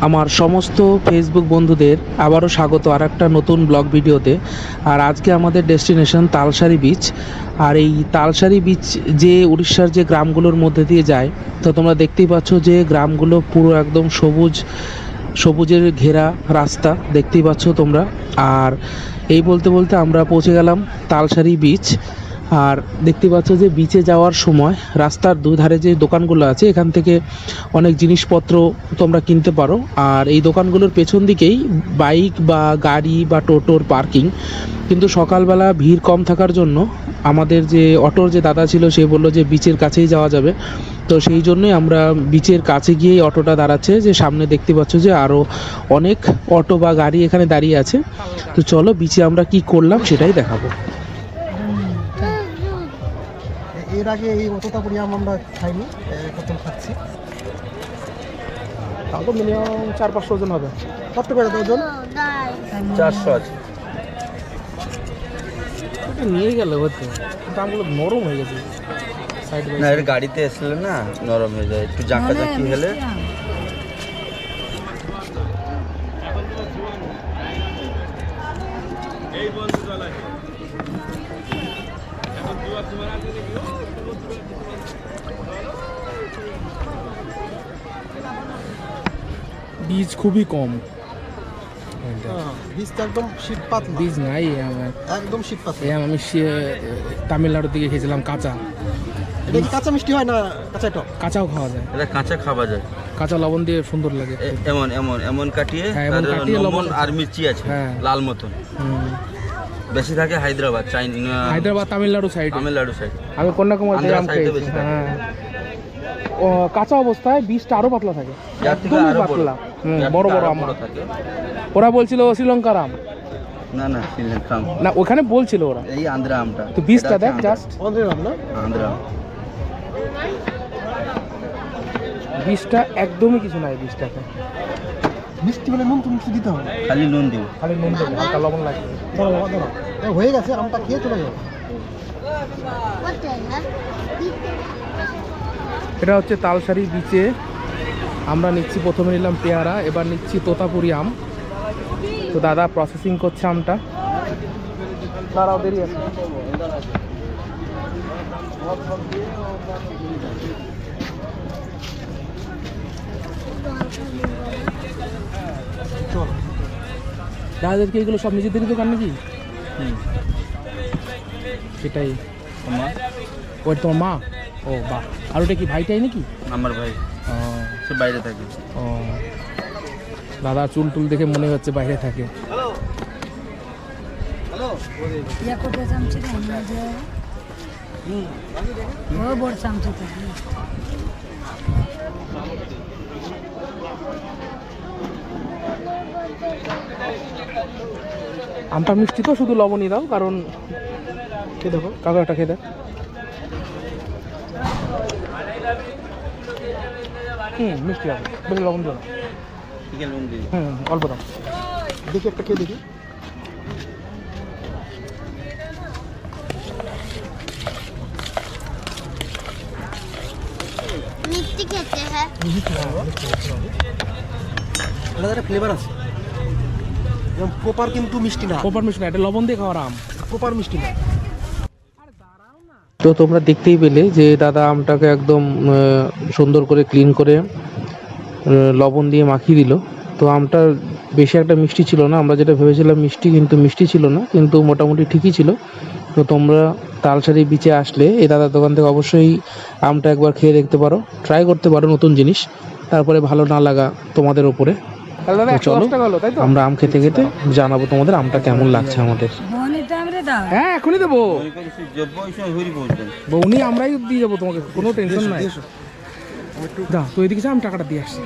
আমার সমস্ত ফেসবুক বন্ধুদের আবারও স্বাগত আর একটা নতুন ব্লগ ভিডিওতে। আর আজকে আমাদের ডেস্টিনেশন তালসারি বিচ আর এই তালসারি বিচ যে উড়িষ্যার যে গ্রামগুলোর মধ্যে দিয়ে যায়, তো তোমরা দেখতেই পাচ্ছ যে গ্রামগুলো পুরো একদম সবুজ, সবুজের ঘেরা রাস্তা, দেখতেই পাচ্ছ তোমরা। আর এই বলতে বলতে আমরা পৌঁছে গেলাম তালসারি বিচ আর দেখতে পাচ্ছ যে বিচে যাওয়ার সময় রাস্তার দুধারে যে দোকানগুলো আছে, এখান থেকে অনেক জিনিসপত্র তোমরা কিনতে পারো। আর এই দোকানগুলোর পেছন দিকেই বাইক বা গাড়ি বা টোটোর পার্কিং কিন্তু সকালবেলা ভিড় কম থাকার জন্য আমাদের যে অটোর যে দাদা ছিল, সে বলল যে বিচের কাছেই যাওয়া যাবে। তো সেই জন্যই আমরা বিচের কাছে গিয়েই অটোটা দাঁড়াচ্ছে। যে সামনে দেখতে পাচ্ছ যে আরও অনেক অটো বা গাড়ি এখানে দাঁড়িয়ে আছে। তো চলো বিচে আমরা কি করলাম সেটাই দেখাবো। এর আগে এই অতটা পরিমাণ আমরা খাইনি প্রথম খাচ্ছি। তাও তো মিনিমাম চার পাঁচশো জন হবে। কত করে ওজন চারশো আছে। নিয়ে গেল হয়তো দামগুলো নরম হয়ে গেছে। সাইড না এর গাড়িতে এসলে না নরম হয়ে যায় একটু জাঁকা জাঁকি হলে। বীজ খুবই কম। বীজটা একদম শীত পাতলা। বীজ নাই আমার একদম শীত পাতলা। এই আমি তামিলনাড়ুর দিকে খেয়েছিলাম কাঁচা। কাঁচা মিষ্টি হয় না কাঁচা টক? কাঁচাও খাওয়া যায়। এটা কাঁচা খাওয়া যায়। কাঁচা লবণ দিয়ে সুন্দর লাগে। এমন এমন এমন কাটিয়ে হ্যাঁ, এমন কাটিয়ে লবণ আর মির্চি আছে হ্যাঁ। লাল মতন। হুম। বেশি থাকে হায়দ্রাবাদ চাইনা হায়দ্রাবাদ তামিলনাড়ু সাইড তামিলনাড়ু সাইড আমি কন্যাকুমারী আন্ধ্রা আম খেয়েছি। হ্যাঁ। ও, কাঁচা অবস্থায় বীজটা আরও পাতলা থাকে। যার থেকে একদমই পাতলা। বড় বড় আম। থাকে। ওরা বলছিল শ্রীলঙ্কার আম। না না শ্রীলঙ্কা আম। না ওখানে বলছিল ওরা। এই আন্ধ্রা আমটা। তো বীজটা দেখ জাস্ট না? আন্ধ্রা- আম। বীজটা একদমই কিছু নাই বীজটাতে। মিষ্টি বলে নুন তুমি দিতে হবে। খালি নুন দিব খালি নুন দেবে হালকা লবণ লাগবে। দাঁড়াও, দাঁড়াও। হয়ে গেছে আমটা খেয়ে চলে যাবে এটা হচ্ছে তালসারি বিচে আমরা নিচ্ছি প্রথমে নিলাম পেয়ারা এবার নিচ্ছি তোতাপুরি আম। তো দাদা প্রসেসিং করছে আমটা। দাঁড়াও দেরি আছে। দাদাদেরকে এগুলো সব নিজেদেরই দোকান নাকি। সেটাই। তোমার? ওই তোমার মা? ও বাহ। আর ওটা কি ভাইটাই নাকি? আমার ভাই। সে বাইরে থাকে। ও। দাদা চুল টুল দেখে মনে হচ্ছে বাইরে থাকে। আমটা মিষ্টি তো শুধু লবণই দাও কারণ খেয়ে দেখো কাকা একটা খেয়ে দেখ। হুম মিষ্টি আছে। বেশি লবণ দিও না। হুম অল্প দাম দেখি একটা খেয়ে দেখি। মিষ্টি খেতে হ্যাঁ। হ্যাঁ, একটা ফ্লেভার আছে। প্রপার কিন্তু মিষ্টি না। প্রপার মিষ্টি না এটা লবণ দিয়ে খাওয়ার আম। প্রপার মিষ্টি না। তো তোমরা দেখতেই পেলে যে দাদা আমটাকে একদম সুন্দর করে ক্লিন করে লবণ দিয়ে মাখিয়ে দিল। তো আমটা বেশি একটা মিষ্টি ছিল না আমরা যেটা ভেবেছিলাম মিষ্টি কিন্তু মিষ্টি ছিল না কিন্তু মোটামুটি ঠিকই ছিল। তো তোমরা তালসারি বিচে আসলে এই দাদার দোকান থেকে অবশ্যই আমটা একবার খেয়ে দেখতে পারো ট্রাই করতে পারো নতুন জিনিস তারপরে ভালো না লাগা তোমাদের ওপরে চলো আমরা আম খেতে খেতে জানাব তোমাদের আমটা কেমন লাগছে আমাদের। হ্যাঁ এখনই দেবো। বৌনি আমরাই দিয়ে যাব তোমাকে কোনো টেনশন নাই। যা তো এদিকে আমি টাকাটা দিয়ে আসছি।